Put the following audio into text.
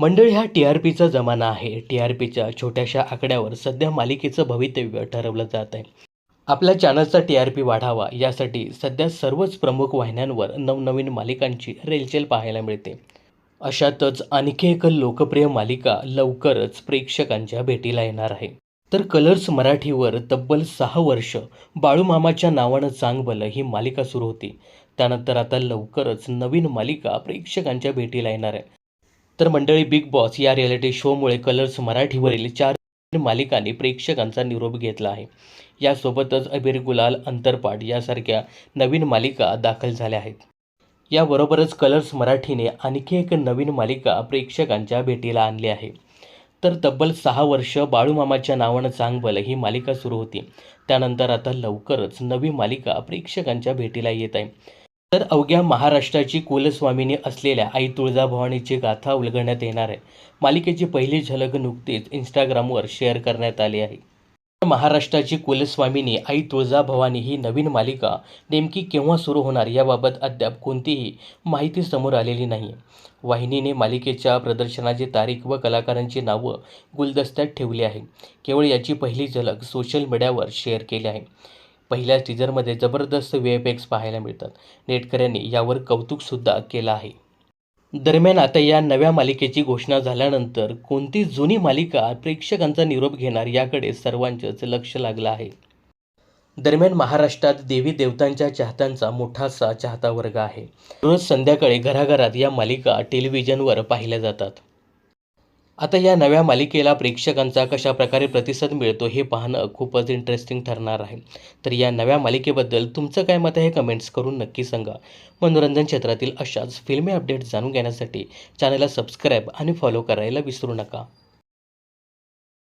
मंडळी हा T R पीचा जमाना आहे. टी आर पीच्या छोट्याशा आकड्यावर सध्या मालिकेचं भवितव्य ठरवलं जात आहे. आपल्या चॅनलचा टी आर पी वाढावा यासाठी सध्या सर्वच प्रमुख वाहिन्यांवर नवनवीन मालिकांची रेलचेल पाहायला मिळते. अशातच आणखी एक लोकप्रिय मालिका लवकरच प्रेक्षकांच्या भेटीला येणार आहे. तर कलर्स मराठीवर तब्बल सहा वर्ष बाळूमामाच्या नावानं चांगबल ही मालिका सुरू होती. त्यानंतर आता लवकरच नवीन मालिका प्रेक्षकांच्या भेटीला येणार आहे. तर मंडळी बिग बॉस या रियालिटी शोमुळे कलर्स मराठीवरील चार मालिकांनी प्रेक्षकांचा निरोप घेतला आहे. यासोबतच अबीर गुलाल अंतरपाट यासारख्या नवीन मालिका दाखल झाल्या आहेत. याबरोबरच कलर्स मराठीने आणखी एक नवीन मालिका प्रेक्षकांच्या भेटीला आणली आहे. तर तब्बल सहा वर्ष बाळूमामाच्या नावानं चांगबल ही मालिका सुरू होती. त्यानंतर आता लवकरच नवी मालिका प्रेक्षकांच्या भेटीला येत आहे. तर अवघ्या महाराष्ट्राची कुलस्वामिनी असलेल्या आई तुळजाभवानीची गाथा उलगडण्यात येणार आहे. मालिकेची पहिली झलक नुकतीच इंस्टाग्रामवर शेअर करण्यात आली आहे. महाराष्ट्राची कुलस्वामिनी आई तुळजाभवानी ही नवीन मालिका नेमकी केव्हा सुरू होणार याबाबत अद्याप कोणतीही माहिती समोर आलेली नाही वाहिनीने मालिकेच्या प्रदर्शनाची तारीख व कलाकारांची नावं गुलदस्त्यात ठेवली आहे. केवळ याची पहिली झलक सोशल मीडियावर शेअर केली आहे. पहिल्या टीजरमध्ये जबरदस्त वेफेक्स पाहायला मिळतात. नेटकऱ्यांनी यावर कौतुकसुद्धा केलं आहे. दरम्यान आता या नव्या मालिकेची घोषणा झाल्यानंतर कोणती जुनी मालिका प्रेक्षकांचा निरोप घेणार याकडे सर्वांचंच लक्ष लागलं आहे. दरम्यान महाराष्ट्रात देवी देवतांच्या चाहत्यांचा मोठासा चाहता वर्ग आहे. रोज संध्याकाळी घराघरात या मालिका टेलिव्हिजनवर पाहिल्या जातात. आता या नव्या मालिकेला प्रेक्षकांचा कशा प्रकारे प्रतिसाद मिळतो हे पाहणं खूपच इंटरेस्टिंग ठरणार आहे. तर या नव्या मालिकेबद्दल तुमचं काय मत आहे कमेंट्स करून नक्की सांगा. मनोरंजन क्षेत्रातील अशाच फिल्मी अपडेट्स जाणून घेण्यासाठी चॅनलला सबस्क्राईब आणि फॉलो करायला विसरू नका.